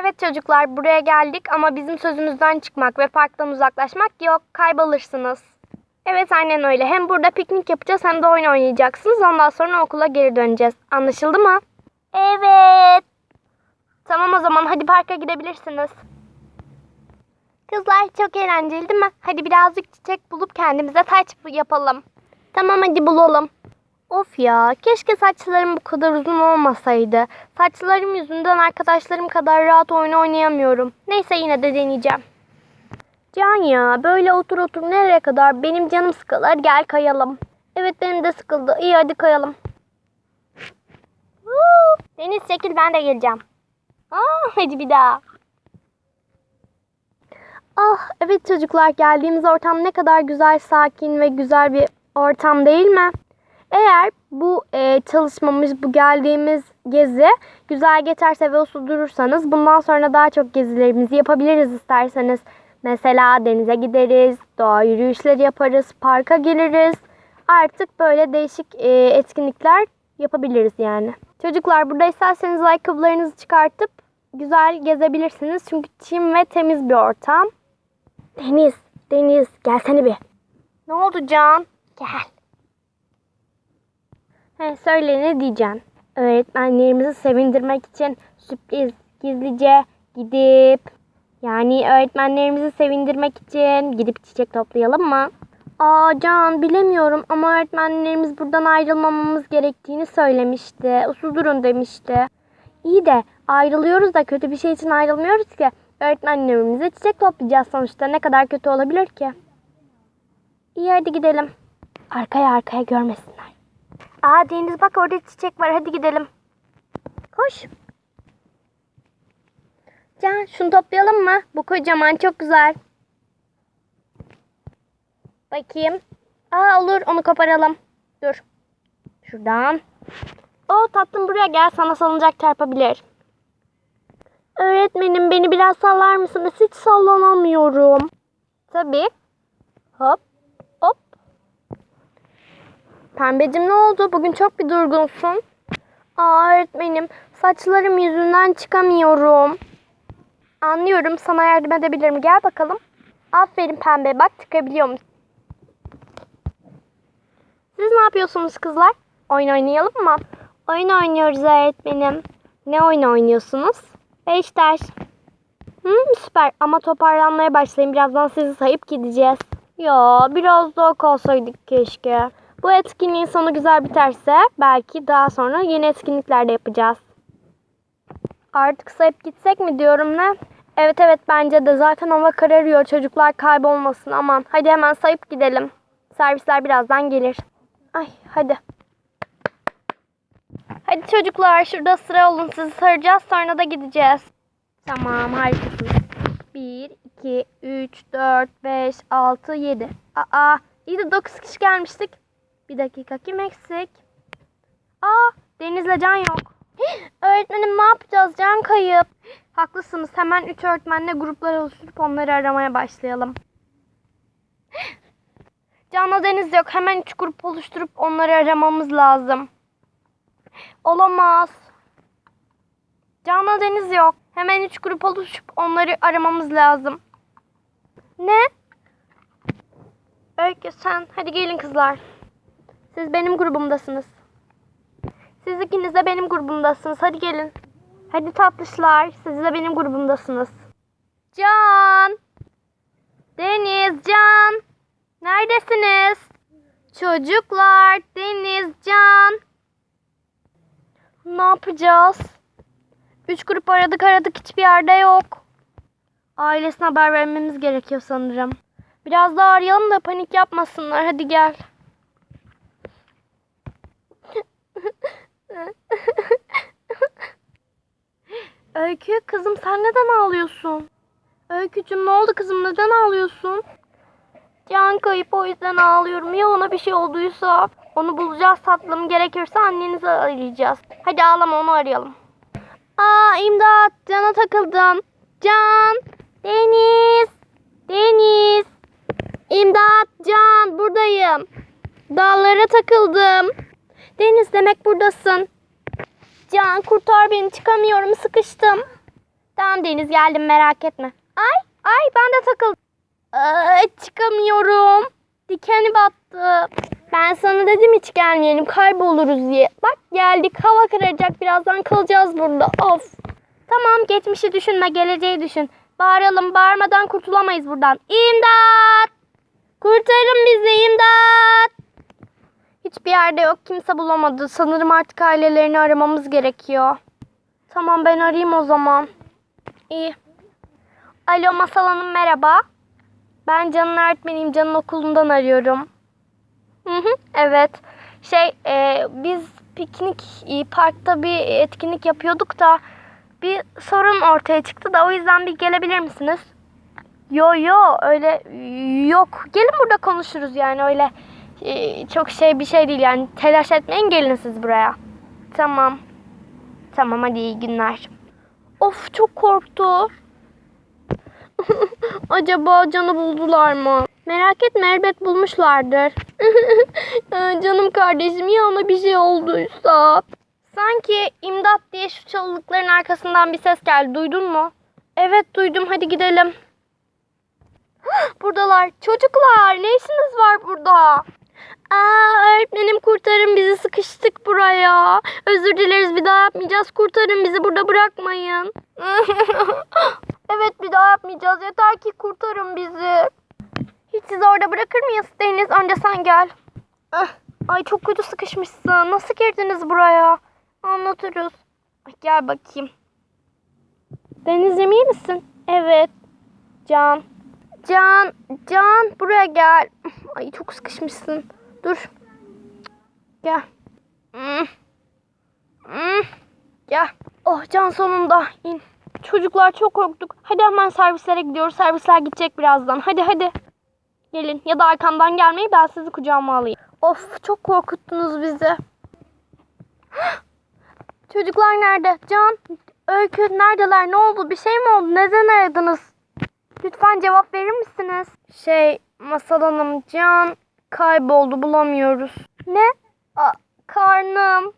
Evet çocuklar buraya geldik ama bizim sözümüzden çıkmak ve parktan uzaklaşmak yok. Kaybolursunuz. Evet aynen öyle. Hem burada piknik yapacağız hem de oyun oynayacaksınız. Ondan sonra okula geri döneceğiz. Anlaşıldı mı? Evet. Tamam o zaman hadi parka gidebilirsiniz. Kızlar çok eğlenceli değil mi? Hadi birazcık çiçek bulup kendimize taç yapalım. Tamam hadi bulalım. Of ya keşke saçlarım bu kadar uzun olmasaydı. Saçlarım yüzünden arkadaşlarım kadar rahat oyun oynayamıyorum. Neyse yine de deneyeceğim. Can ya böyle otur otur nereye kadar benim canım sıkılır gel kayalım. Evet benim de sıkıldı iyi hadi kayalım. Deniz çekil ben de geleceğim. Aa, hadi bir daha. Ah evet çocuklar geldiğimiz ortam ne kadar güzel, sakin ve güzel bir ortam değil mi? Eğer bu e, çalışmamız, bu geldiğimiz gezi güzel geçerse ve uslu durursanız bundan sonra daha çok gezilerimizi yapabiliriz isterseniz. Mesela denize gideriz, doğa yürüyüşleri yaparız, parka geliriz. Artık böyle değişik e, etkinlikler yapabiliriz yani. Çocuklar burada isterseniz ayakkabılarınızı çıkartıp güzel gezebilirsiniz. Çünkü çim ve temiz bir ortam. Deniz, Deniz gelsene bir. Ne oldu Can? Gel. He, söyle ne diyeceksin? Öğretmenlerimizi sevindirmek için sürpriz gizlice gidip yani öğretmenlerimizi sevindirmek için gidip çiçek toplayalım mı? Aa Can bilemiyorum ama öğretmenlerimiz buradan ayrılmamamız gerektiğini söylemişti. Usul durun demişti. İyi de ayrılıyoruz da kötü bir şey için ayrılmıyoruz ki. Öğretmenlerimize çiçek toplayacağız sonuçta. Ne kadar kötü olabilir ki? İyi hadi gidelim. Arkaya arkaya görmesinler. Aa Deniz bak orada çiçek var. Hadi gidelim. Koş. Can şunu toplayalım mı? Bu kocaman çok güzel. Bakayım. Aa olur onu koparalım. Dur. Şuradan. O tatlım buraya gel sana salıncak çarpabilir. Öğretmenim beni biraz sallar mısınız? Hiç sallanamıyorum. Tabii. Hop. Pembecim ne oldu? Bugün çok bir durgunsun. Aa öğretmenim saçlarım yüzünden çıkamıyorum. Anlıyorum sana yardım edebilirim. Gel bakalım. Aferin pembe bak çıkabiliyor musun? Siz ne yapıyorsunuz kızlar? Oyun oynayalım mı? Oyun oynuyoruz öğretmenim. Ne oyun oynuyorsunuz? Beş taş. Hmm, süper ama toparlanmaya başlayın. Birazdan sizi sayıp gideceğiz. Ya biraz daha kalsaydık keşke. Bu etkinliğin sonu güzel biterse belki daha sonra yeni etkinlikler de yapacağız. Artık sayıp gitsek mi diyorum ne? Evet evet bence de zaten hava kararıyor. Çocuklar kaybolmasın aman. Hadi hemen sayıp gidelim. Servisler birazdan gelir. Ay hadi. Hadi çocuklar şurada sıra olun. Sizi saracağız sonra da gideceğiz. Tamam harikasınız. 1, 2, 3, 4, 5, 6, 7. Aa iyi de 9 kişi gelmiştik. Bir dakika kim eksik? Aa Deniz'le Can yok. Öğretmenim ne yapacağız? Can kayıp. Haklısınız. Hemen 3 öğretmenle gruplar oluşturup onları aramaya başlayalım. Can'la Deniz yok. Hemen 3 grup oluşturup onları aramamız lazım. Olamaz. Can'la Deniz yok. Hemen 3 grup oluşup onları aramamız lazım. Ne? Öykü sen. Hadi gelin kızlar. Siz benim grubumdasınız. Siz ikiniz de benim grubumdasınız. Hadi gelin. Hadi tatlışlar. Siz de benim grubumdasınız. Can. Deniz, Can. Neredesiniz? Çocuklar, Deniz, Can. Ne yapacağız? Üç grup aradık aradık hiçbir yerde yok. Ailesine haber vermemiz gerekiyor sanırım. Biraz daha arayalım da panik yapmasınlar. Hadi gel. Öykü kızım sen neden ağlıyorsun? Öykücüm ne oldu kızım neden ağlıyorsun? Can kayıp o yüzden ağlıyorum. Ya ona bir şey olduysa? Onu bulacağız tatlım. Gerekirse annenizi arayacağız. Hadi ağlama onu arayalım. Aa imdat. Can'a takıldım. Can. Deniz. Deniz. İmdat. Can. Buradayım. Dağlara takıldım. Deniz demek buradasın. Can kurtar beni çıkamıyorum sıkıştım. Tamam Deniz geldim merak etme. Ay ay ben de takıldım. Aa, çıkamıyorum. Dikeni battı. Ben sana dedim hiç gelmeyelim kayboluruz diye. Bak geldik hava kararacak birazdan kalacağız burada. Of. Tamam geçmişi düşünme geleceği düşün. Bağıralım bağırmadan kurtulamayız buradan. İmdat! Kurtarın bizi imdat! Hiçbir yerde yok kimse bulamadı. Sanırım artık ailelerini aramamız gerekiyor. Tamam ben arayayım o zaman. İyi. Alo Masal Hanım merhaba. Ben Can'ın öğretmeniyim. Can'ın okulundan arıyorum. Hı hı, evet. Şey e, biz piknik e, parkta bir etkinlik yapıyorduk da bir sorun ortaya çıktı da o yüzden bir gelebilir misiniz? Yo yo öyle yok. Gelin burada konuşuruz yani öyle çok şey bir şey değil yani telaş etmeyin gelin siz buraya. Tamam. Tamam hadi iyi günler. Of çok korktu. Acaba canı buldular mı? Merak etme elbet bulmuşlardır. Ee, Canım kardeşim ya ona bir şey olduysa. Sanki imdat diye şu çalılıkların arkasından bir ses geldi. Duydun mu? Evet duydum. Hadi gidelim. Buradalar. Çocuklar ne işiniz var burada? Aa, öğretmenim kurtarın bizi sıkıştık buraya. Özür dileriz bir daha yapmayacağız. Kurtarın bizi burada bırakmayın. evet bir daha yapmayacağız. Yeter ki kurtarın bizi. Hiç sizi orada bırakır mıyız Deniz? Önce sen gel. Ah, Ay çok kötü sıkışmışsın. Nasıl girdiniz buraya? Anlatırız. Gel bakayım. Denizciğim iyi misin? Evet. Can. Can, Can buraya gel. Ay çok sıkışmışsın. Dur. Gel. Hmm. Hmm. Gel. Oh Can sonunda in. Çocuklar çok korktuk. Hadi hemen servislere gidiyoruz. Servisler gidecek birazdan. Hadi hadi. Gelin ya da arkamdan gelmeyi ben sizi kucağıma alayım. Of çok korkuttunuz bizi. Çocuklar nerede? Can, Öykü neredeler? Ne oldu? Bir şey mi oldu? Neden aradınız? Lütfen cevap verir misiniz? Şey, Masal Hanım, Can kayboldu bulamıyoruz. Ne? Aa, karnım.